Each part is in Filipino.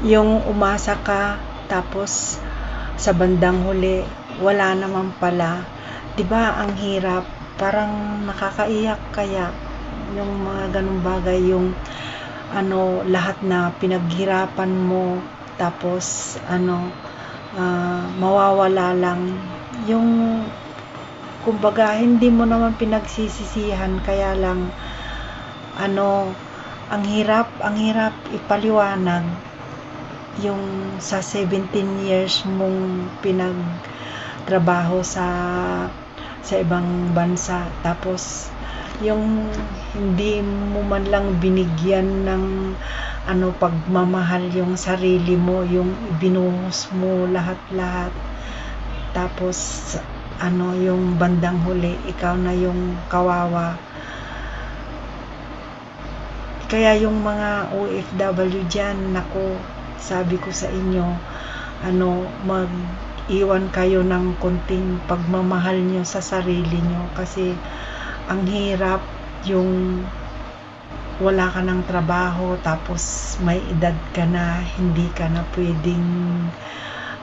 yung umasa ka tapos sa bandang huli wala naman pala. 'di ba ang hirap? Parang nakakaiyak kaya yung mga ganung bagay yung ano lahat na pinaghirapan mo tapos ano uh, mawawala lang. Yung kumbaga hindi mo naman pinagsisisihan kaya lang ano ang hirap ang hirap ipaliwanag yung sa 17 years mong pinagtrabaho sa sa ibang bansa. Tapos yung hindi mo man lang binigyan ng ano pagmamahal yung sarili mo yung binuhos mo lahat-lahat. Tapos ano yung bandang huli ikaw na yung kawawa. Kaya yung mga OFW dyan nako sabi ko sa inyo ano mag iwan kayo ng konting pagmamahal nyo sa sarili nyo kasi ang hirap yung wala ka ng trabaho tapos may edad ka na hindi ka na pwedeng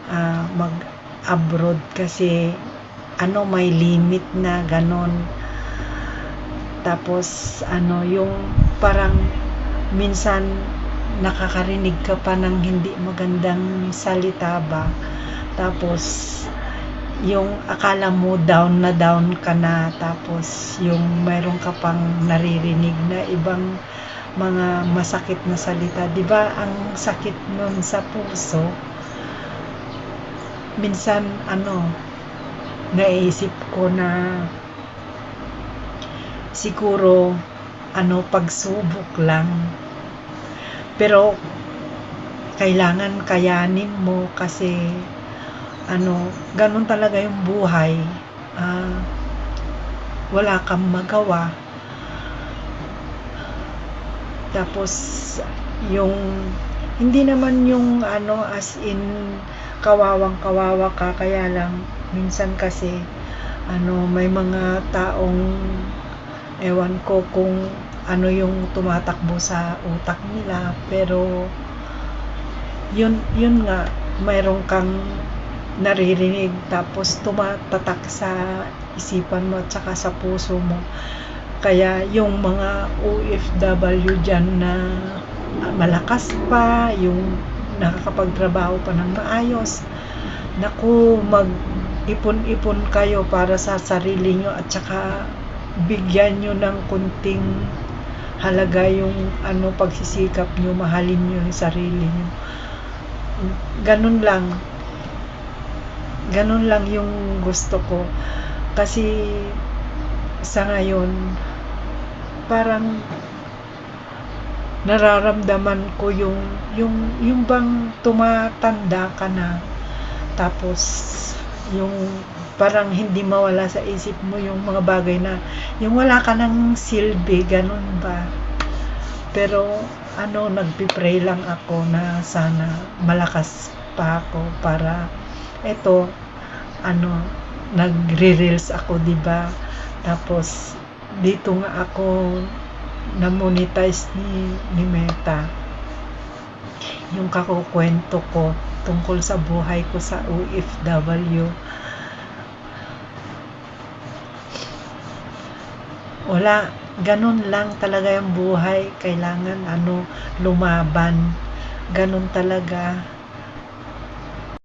uh, mag abroad kasi ano may limit na ganon. Tapos ano yung parang minsan nakakarinig ka pa ng hindi magandang salita ba? Tapos yung akala mo down na down ka na tapos yung mayroon ka pang naririnig na ibang mga masakit na salita. 'di ba ang sakit nun sa puso? Minsan ano naisip ko na siguro ano pagsubok lang pero kailangan kayanin mo kasi ano, ganun talaga yung buhay. Uh, wala kang magawa. Tapos, yung, hindi naman yung, ano, as in, kawawang kawawa ka, kaya lang, minsan kasi, ano, may mga taong, ewan ko kung ano yung tumatakbo sa utak nila, pero, yun, yun nga, mayroon kang naririnig tapos tumatatak sa isipan mo at saka sa puso mo. Kaya yung mga OFW dyan na malakas pa, yung nakakapagtrabaho pa ng maayos, naku, mag-ipon-ipon kayo para sa sarili nyo at saka bigyan nyo ng kunting halaga yung ano pagsisikap nyo, mahalin nyo yung sarili nyo. Ganun lang ganun lang yung gusto ko kasi sa ngayon parang nararamdaman ko yung yung yung bang tumatanda ka na tapos yung parang hindi mawala sa isip mo yung mga bagay na yung wala ka ng silbi ganun ba? Pero ano nagpipray lang ako na sana malakas pa ako para eto ano nagre-reels ako 'di ba? Tapos dito nga ako na monetize ni, ni Meta. Yung kakukwento ko tungkol sa buhay ko sa OFW wala ganun lang talaga yung buhay. Kailangan ano lumaban. Ganun talaga